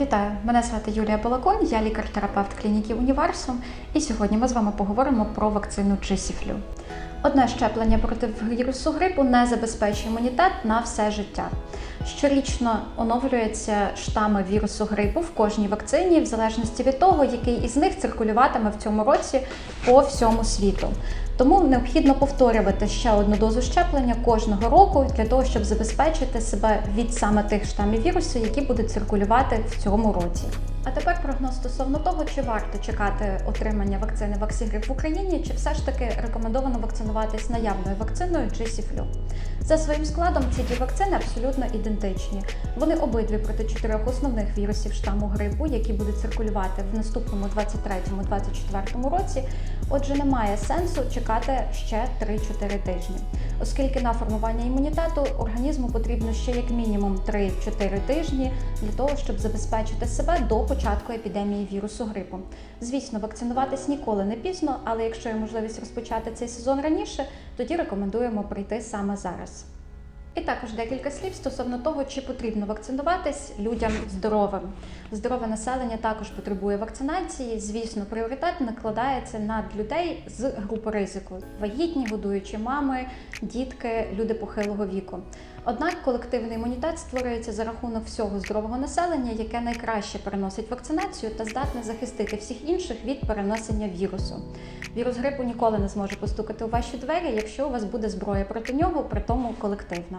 Вітаю! Мене звати Юлія Балакон, я лікар-терапевт клініки Універсум, і сьогодні ми з вами поговоримо про вакцину Чисіфлю. Одне щеплення проти вірусу грипу не забезпечує імунітет на все життя. Щорічно оновлюються штами вірусу грипу в кожній вакцині, в залежності від того, який із них циркулюватиме в цьому році по всьому світу. Тому необхідно повторювати ще одну дозу щеплення кожного року для того, щоб забезпечити себе від саме тих штамів вірусу, які будуть циркулювати в цьому році. А тепер прогноз стосовно того, чи варто чекати отримання вакцини Ваксігрип в Україні, чи все ж таки рекомендовано вакцинуватись наявною вакциною чи сіфлю. За своїм складом ці дві вакцини абсолютно ідентичні. Вони обидві проти чотирьох основних вірусів штаму грипу, які будуть циркулювати в наступному 23-24 році. Отже, немає сенсу чекати ще 3-4 тижні, оскільки на формування імунітету організму потрібно ще як мінімум 3-4 тижні для того, щоб забезпечити себе до початку епідемії вірусу грипу. Звісно, вакцинуватись ніколи не пізно, але якщо є можливість розпочати цей сезон раніше, тоді рекомендуємо прийти саме зараз. І також декілька слів стосовно того, чи потрібно вакцинуватись людям здоровим. Здорове населення також потребує вакцинації. Звісно, пріоритет накладається на людей з групи ризику: вагітні, годуючі мами, дітки, люди похилого віку. Однак колективний імунітет створюється за рахунок всього здорового населення, яке найкраще переносить вакцинацію та здатне захистити всіх інших від перенесення вірусу. Вірус грипу ніколи не зможе постукати у ваші двері, якщо у вас буде зброя проти нього, при тому колективна.